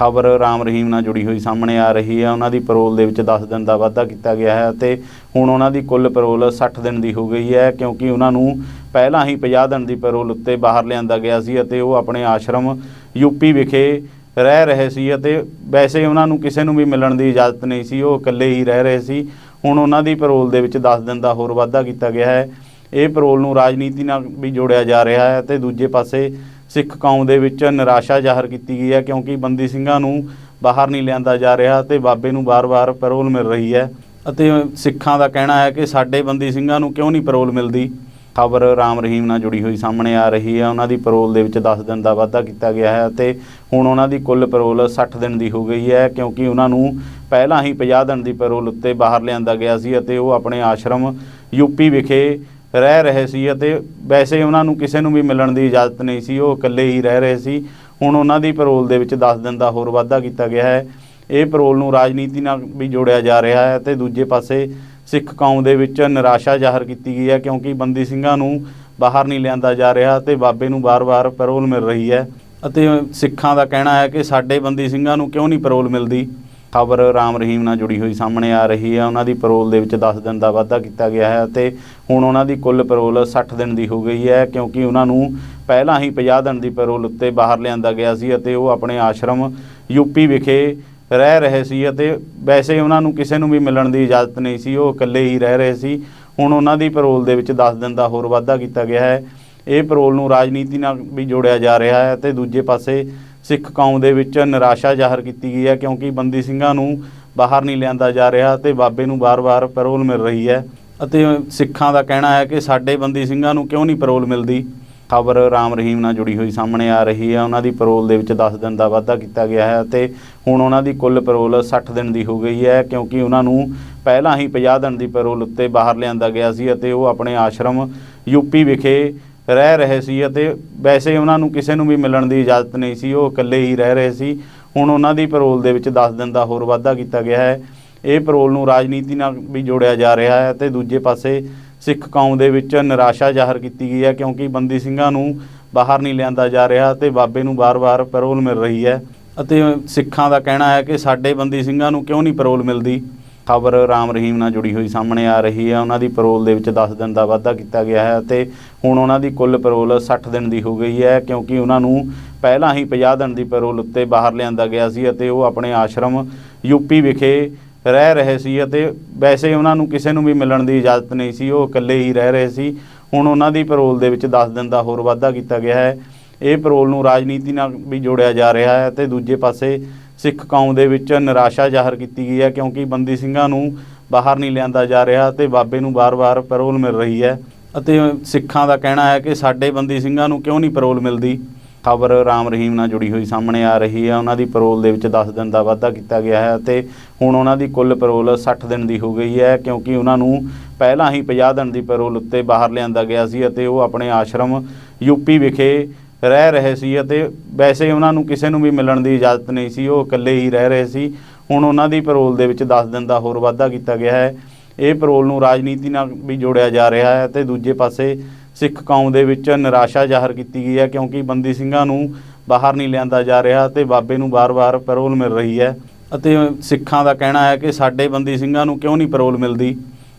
ਖਬਰ ਰਾਮ ਰਹੀਮ ਨਾਲ ਜੁੜੀ ਹੋਈ ਸਾਹਮਣੇ ਆ ਰਹੀ ਹੈ। ਉਹਨਾਂ ਦੀ ਪੈਰੋਲ ਦੇ ਵਿੱਚ 10 ਦਿਨ ਦਾ ਵਾਧਾ ਕੀਤਾ ਗਿਆ ਹੈ ਅਤੇ ਹੁਣ ਉਹਨਾਂ ਦੀ ਕੁੱਲ ਪੈਰੋਲ 60 ਦਿਨ ਦੀ ਹੋ ਗਈ ਹੈ ਕਿਉਂਕਿ ਉਹਨਾਂ ਨੂੰ ਪਹਿਲਾਂ ਹੀ 50 ਦਿਨ ਦੀ ਪੈਰੋਲ ਉੱਤੇ ਬਾਹਰ ਲਿਆਂਦਾ ਗਿਆ ਸੀ ਅਤੇ ਉਹ ਆਪਣੇ ਆਸ਼ਰਮ ਯੂਪੀ ਵਿਖੇ ਰਹਿ ਰਹੇ ਸੀ ਅਤੇ ਵੈਸੇ ਉਹਨਾਂ ਨੂੰ ਕਿਸੇ ਨੂੰ ਵੀ ਮਿਲਣ ਦੀ ਇਜਾਜ਼ਤ ਨਹੀਂ ਸੀ। ਉਹ ਇਕੱਲੇ ਹੀ ਰਹਿ ਰਹੇ ਸੀ। ਹੁਣ ਉਹਨਾਂ ਦੀ ਪੈਰੋਲ ਦੇ ਵਿੱਚ 10 ਦਿਨ ਦਾ ਹੋਰ ਵਾਧਾ ਕੀਤਾ ਗਿਆ ਹੈ। ਇਹ ਪੈਰੋਲ ਨੂੰ ਰਾਜਨੀਤੀ ਨਾਲ ਵੀ ਜੋੜਿਆ ਜਾ ਰਿਹਾ ਹੈ ਅਤੇ ਦੂਜੇ ਪਾਸੇ ਸਿੱਖ ਕੌਮ ਦੇ ਵਿੱਚ ਨਿਰਾਸ਼ਾ ਜ਼ਾਹਰ ਕੀਤੀ ਗਈ ਹੈ ਕਿਉਂਕਿ ਬੰਦੀ ਸਿੰਘਾਂ ਨੂੰ ਬਾਹਰ ਨਹੀਂ ਲਿਆਂਦਾ ਜਾ ਰਿਹਾ ਤੇ ਬਾਬੇ ਨੂੰ ਬਾਰ-ਬਾਰ ਪੈਰੋਲ ਮਿਲ ਰਹੀ ਹੈ। ਅਤੇ ਸਿੱਖਾਂ ਦਾ ਕਹਿਣਾ ਹੈ ਕਿ ਸਾਡੇ ਬੰਦੀ ਸਿੰਘਾਂ ਨੂੰ ਕਿਉਂ ਨਹੀਂ ਪੈਰੋਲ ਮਿਲਦੀ? ਖਬਰ ਰਾਮ ਰਹੀਮ ਨਾਲ ਜੁੜੀ ਹੋਈ ਸਾਹਮਣੇ ਆ ਰਹੀ ਹੈ। ਉਹਨਾਂ ਦੀ ਪੈਰੋਲ ਦੇ ਵਿੱਚ 10 ਦਿਨ ਦਾ ਵਾਧਾ ਕੀਤਾ ਗਿਆ ਹੈ ਅਤੇ ਹੁਣ ਉਹਨਾਂ ਦੀ ਕੁੱਲ ਪੈਰੋਲ 60 ਦਿਨ ਦੀ ਹੋ ਗਈ ਹੈ ਕਿਉਂਕਿ ਉਹਨਾਂ ਨੂੰ ਪਹਿਲਾਂ ਹੀ 50 ਦਿਨ ਦੀ ਪੈਰੋਲ ਉੱਤੇ ਬਾਹਰ ਲਿਆਂਦਾ ਗਿਆ ਸੀ ਅਤੇ ਉਹ ਆਪਣੇ ਆਸ਼ਰਮ ਯੂਪੀ ਵਿਖੇ ਰਹਿ ਰਹੇ ਸੀ ਅਤੇ ਵੈਸੇ ਉਹਨਾਂ ਨੂੰ ਕਿਸੇ ਨੂੰ ਵੀ ਮਿਲਣ ਦੀ ਇਜਾਜ਼ਤ ਨਹੀਂ ਸੀ, ਉਹ ਇਕੱਲੇ ਹੀ ਰਹਿ ਰਹੇ ਸੀ। ਹੁਣ ਉਹਨਾਂ ਦੀ ਪੈਰੋਲ ਦੇ ਵਿੱਚ 10 ਦਿਨ ਦਾ ਹੋਰ ਵਾਧਾ ਕੀਤਾ ਗਿਆ ਹੈ। ਇਹ ਪੈਰੋਲ ਨੂੰ ਰਾਜਨੀਤੀ ਨਾਲ ਵੀ ਜੋੜਿਆ ਜਾ ਰਿਹਾ ਹੈ ਤੇ ਦੂਜੇ ਪਾਸੇ ਸਿੱਖ ਕੌਮ ਦੇ ਵਿੱਚ ਨਿਰਾਸ਼ਾ ਜ਼ਾਹਰ ਕੀਤੀ ਗਈ ਹੈ ਕਿਉਂਕਿ ਬੰਦੀ ਸਿੰਘਾਂ ਨੂੰ ਬਾਹਰ ਨਹੀਂ ਲਿਆਂਦਾ ਜਾ ਰਿਹਾ ਤੇ ਬਾਬੇ ਨੂੰ ਬਾਰ-ਬਾਰ ਪੈਰੋਲ ਮਿਲ ਰਹੀ ਹੈ। ਅਤੇ ਸਿੱਖਾਂ ਦਾ ਕਹਿਣਾ ਹੈ ਕਿ ਸਾਡੇ ਬੰਦੀ ਸਿੰਘਾਂ ਨੂੰ ਕਿਉਂ ਨਹੀਂ ਪੈਰੋਲ ਮਿਲਦੀ? ਖਬਰ ਰਾਮ ਰਹੀਮ ਨਾਲ ਜੁੜੀ ਹੋਈ ਸਾਹਮਣੇ ਆ ਰਹੀ ਹੈ। ਉਹਨਾਂ ਦੀ ਪੈਰੋਲ ਦੇ ਵਿੱਚ 10 ਦਿਨ ਦਾ ਵਾਧਾ ਕੀਤਾ ਗਿਆ ਹੈ ਅਤੇ ਹੁਣ ਉਹਨਾਂ ਦੀ ਕੁੱਲ ਪੈਰੋਲ 60 ਦਿਨ ਦੀ ਹੋ ਗਈ ਹੈ ਕਿਉਂਕਿ ਉਹਨਾਂ ਨੂੰ ਪਹਿਲਾਂ ਹੀ 50 ਦਿਨ ਦੀ ਪੈਰੋਲ ਉੱਤੇ ਬਾਹਰ ਲਿਆਂਦਾ ਗਿਆ ਸੀ ਅਤੇ ਉਹ ਆਪਣੇ ਆਸ਼ਰਮ ਯੂਪੀ ਵਿਖੇ ਰਹਿ ਰਹੇ ਸੀ ਅਤੇ ਵੈਸੇ ਉਹਨਾਂ ਨੂੰ ਕਿਸੇ ਨੂੰ ਵੀ ਮਿਲਣ ਦੀ ਇਜਾਜ਼ਤ ਨਹੀਂ ਸੀ। ਉਹ ਇਕੱਲੇ ਹੀ ਰਹਿ ਰਹੇ ਸੀ। ਹੁਣ ਉਹਨਾਂ ਦੀ ਪੈਰੋਲ ਦੇ ਵਿੱਚ 10 ਦਿਨ ਦਾ ਹੋਰ ਵਾਧਾ ਕੀਤਾ ਗਿਆ ਹੈ। ਇਹ ਪੈਰੋਲ ਨੂੰ ਰਾਜਨੀਤੀ ਨਾਲ ਵੀ ਜੋੜਿਆ ਜਾ ਰਿਹਾ ਹੈ ਤੇ ਦੂਜੇ ਪਾਸੇ ਸਿੱਖ ਕੌਮ ਦੇ ਵਿੱਚ ਨਿਰਾਸ਼ਾ ਜ਼ਾਹਰ ਕੀਤੀ ਗਈ ਹੈ ਕਿਉਂਕਿ ਬੰਦੀ ਸਿੰਘਾਂ ਨੂੰ ਬਾਹਰ ਨਹੀਂ ਲਿਆਂਦਾ ਜਾ ਰਿਹਾ ਤੇ ਬਾਬੇ ਨੂੰ ਬਾਰ-ਬਾਰ ਪੈਰੋਲ ਮਿਲ ਰਹੀ ਹੈ ਅਤੇ ਸਿੱਖਾਂ ਦਾ ਕਹਿਣਾ ਹੈ ਕਿ ਸਾਡੇ ਬੰਦੀ ਸਿੰਘਾਂ ਨੂੰ ਕਿਉਂ ਨਹੀਂ ਪੈਰੋਲ ਮਿਲਦੀ? ਖਬਰ ਰਾਮ ਰਹੀਮ ਨਾਲ ਜੁੜੀ ਹੋਈ ਸਾਹਮਣੇ ਆ ਰਹੀ ਹੈ। ਉਹਨਾਂ ਦੀ ਪੈਰੋਲ ਦੇ ਵਿੱਚ 10 ਦਿਨ ਦਾ ਵਾਧਾ ਕੀਤਾ ਗਿਆ ਹੈ ਅਤੇ ਹੁਣ ਉਹਨਾਂ ਦੀ ਕੁੱਲ ਪੈਰੋਲ 60 ਦਿਨ ਦੀ ਹੋ ਗਈ ਹੈ ਕਿਉਂਕਿ ਉਹਨਾਂ ਨੂੰ ਪਹਿਲਾਂ ਹੀ 50 ਦਿਨ ਦੀ ਪੈਰੋਲ ਉੱਤੇ ਬਾਹਰ ਲਿਆਂਦਾ ਗਿਆ ਸੀ ਅਤੇ ਉਹ ਆਪਣੇ ਆਸ਼ਰਮ ਯੂਪੀ ਵਿਖੇ ਰਹਿ ਰਹੇ ਸੀ ਅਤੇ ਵੈਸੇ ਉਹਨਾਂ ਨੂੰ ਕਿਸੇ ਨੂੰ ਵੀ ਮਿਲਣ ਦੀ ਇਜਾਜ਼ਤ ਨਹੀਂ ਸੀ, ਉਹ ਇਕੱਲੇ ਹੀ ਰਹਿ ਰਹੇ ਸੀ। ਹੁਣ ਉਹਨਾਂ ਦੀ ਪੈਰੋਲ ਦੇ ਵਿੱਚ 10 ਦਿਨ ਦਾ ਹੋਰ ਵਾਧਾ ਕੀਤਾ ਗਿਆ ਹੈ। ਇਹ ਪੈਰੋਲ ਨੂੰ ਰਾਜਨੀਤੀ ਨਾਲ ਵੀ ਜੋੜਿਆ ਜਾ ਰਿਹਾ ਹੈ ਤੇ ਦੂਜੇ ਪਾਸੇ ਸਿੱਖ ਕੌਮ ਦੇ ਵਿੱਚ ਨਿਰਾਸ਼ਾ ਜ਼ਾਹਰ ਕੀਤੀ ਗਈ ਹੈ ਕਿਉਂਕਿ ਬੰਦੀ ਸਿੰਘਾਂ ਨੂੰ ਬਾਹਰ ਨਹੀਂ ਲਿਆਂਦਾ ਜਾ ਰਿਹਾ ਤੇ ਬਾਬੇ ਨੂੰ ਬਾਰ-ਬਾਰ ਪੈਰੋਲ ਮਿਲ ਰਹੀ ਹੈ। ਅਤੇ ਸਿੱਖਾਂ ਦਾ ਕਹਿਣਾ ਹੈ ਕਿ ਸਾਡੇ ਬੰਦੀ ਸਿੰਘਾਂ ਨੂੰ ਕਿਉਂ ਨਹੀਂ ਪੈਰੋਲ ਮਿਲਦੀ? ਖਬਰ ਰਾਮ ਰਹੀਮ ਨਾਲ ਜੁੜੀ ਹੋਈ ਸਾਹਮਣੇ ਆ ਰਹੀ ਹੈ। ਉਹਨਾਂ ਦੀ ਪੈਰੋਲ ਦੇ ਵਿੱਚ 10 ਦਿਨ ਦਾ ਵਾਧਾ ਕੀਤਾ ਗਿਆ ਹੈ ਅਤੇ ਹੁਣ ਉਹਨਾਂ ਦੀ ਕੁੱਲ ਪੈਰੋਲ 60 ਦਿਨ ਦੀ ਹੋ ਗਈ ਹੈ ਕਿਉਂਕਿ ਉਹਨਾਂ ਨੂੰ ਪਹਿਲਾਂ ਹੀ 50 ਦਿਨ ਦੀ ਪੈਰੋਲ ਉੱਤੇ ਬਾਹਰ ਲਿਆਂਦਾ ਗਿਆ ਸੀ ਅਤੇ ਉਹ ਆਪਣੇ ਆਸ਼ਰਮ ਯੂਪੀ ਵਿਖੇ ਰਹਿ ਰਹੇ ਸੀ ਅਤੇ ਵੈਸੇ ਉਹਨਾਂ ਨੂੰ ਕਿਸੇ ਨੂੰ ਵੀ ਮਿਲਣ ਦੀ ਇਜਾਜ਼ਤ ਨਹੀਂ ਸੀ। ਉਹ ਇਕੱਲੇ ਹੀ ਰਹਿ ਰਹੇ ਸੀ। ਹੁਣ ਉਹਨਾਂ ਦੀ ਪੈਰੋਲ ਦੇ ਵਿੱਚ 10 ਦਿਨ ਦਾ ਹੋਰ ਵਾਧਾ ਕੀਤਾ ਗਿਆ ਹੈ। ਇਹ ਪੈਰੋਲ ਨੂੰ ਰਾਜਨੀਤੀ ਨਾਲ ਵੀ ਜੋੜਿਆ ਜਾ ਰਿਹਾ ਹੈ ਤੇ ਦੂਜੇ ਪਾਸੇ ਸਿੱਖ ਕੌਮ ਦੇ ਵਿੱਚ ਨਿਰਾਸ਼ਾ ਜ਼ਾਹਰ ਕੀਤੀ ਗਈ ਹੈ ਕਿਉਂਕਿ ਬੰਦੀ ਸਿੰਘਾਂ ਨੂੰ ਬਾਹਰ ਨਹੀਂ ਲਿਆਂਦਾ ਜਾ ਰਿਹਾ ਤੇ ਬਾਬੇ ਨੂੰ ਬਾਰ-ਬਾਰ ਪੈਰੋਲ ਮਿਲ ਰਹੀ ਹੈ ਅਤੇ ਸਿੱਖਾਂ ਦਾ ਕਹਿਣਾ ਹੈ ਕਿ ਸਾਡੇ ਬੰਦੀ ਸਿੰਘਾਂ ਨੂੰ ਕਿਉਂ ਨਹੀਂ ਪੈਰੋਲ ਮਿਲਦੀ? ਖਬਰ ਰਾਮ ਰਹੀਮ ਨਾਲ ਜੁੜੀ ਹੋਈ ਸਾਹਮਣੇ ਆ ਰਹੀ ਹੈ। ਉਹਨਾਂ ਦੀ ਪੈਰੋਲ ਦੇ ਵਿੱਚ 10 ਦਿਨ ਦਾ ਵਾਧਾ ਕੀਤਾ ਗਿਆ ਹੈ ਅਤੇ ਹੁਣ ਉਹਨਾਂ ਦੀ ਕੁੱਲ ਪੈਰੋਲ 60 ਦਿਨ ਦੀ ਹੋ ਗਈ ਹੈ ਕਿਉਂਕਿ ਉਹਨਾਂ ਨੂੰ ਪਹਿਲਾਂ ਹੀ 50 ਦਿਨ ਦੀ ਪੈਰੋਲ ਉੱਤੇ ਬਾਹਰ ਲਿਆਂਦਾ ਗਿਆ ਸੀ ਅਤੇ ਉਹ ਆਪਣੇ ਆਸ਼ਰਮ ਯੂਪੀ ਵਿਖੇ ਰਹਿ ਰਹੇ ਸੀ ਅਤੇ ਵੈਸੇ ਉਹਨਾਂ ਨੂੰ ਕਿਸੇ ਨੂੰ ਵੀ ਮਿਲਣ ਦੀ ਇਜਾਜ਼ਤ ਨਹੀਂ ਸੀ, ਉਹ ਇਕੱਲੇ ਹੀ ਰਹਿ ਰਹੇ ਸੀ। ਹੁਣ ਉਹਨਾਂ ਦੀ ਪੈਰੋਲ ਦੇ ਵਿੱਚ 10 ਦਿਨ ਦਾ ਹੋਰ ਵਾਧਾ ਕੀਤਾ ਗਿਆ ਹੈ। ਇਹ ਪੈਰੋਲ ਨੂੰ ਰਾਜਨੀਤੀ ਨਾਲ ਵੀ ਜੋੜਿਆ ਜਾ ਰਿਹਾ ਹੈ ਤੇ ਦੂਜੇ ਪਾਸੇ ਸਿੱਖ ਕੌਮ ਦੇ ਵਿੱਚ ਨਿਰਾਸ਼ਾ ਜ਼ਾਹਰ ਕੀਤੀ ਗਈ ਹੈ ਕਿਉਂਕਿ ਬੰਦੀ ਸਿੰਘਾਂ ਨੂੰ ਬਾਹਰ ਨਹੀਂ ਲਿਆਂਦਾ ਜਾ ਰਿਹਾ ਤੇ ਬਾਬੇ ਨੂੰ ਬਾਰ-ਬਾਰ ਪੈਰੋਲ ਮਿਲ ਰਹੀ ਹੈ। ਅਤੇ ਸਿੱਖਾਂ ਦਾ ਕਹਿਣਾ ਹੈ ਕਿ ਸਾਡੇ ਬੰਦੀ ਸਿੰਘਾਂ ਨੂੰ ਕਿਉਂ ਨਹੀਂ ਪੈਰੋਲ ਮਿਲਦੀ?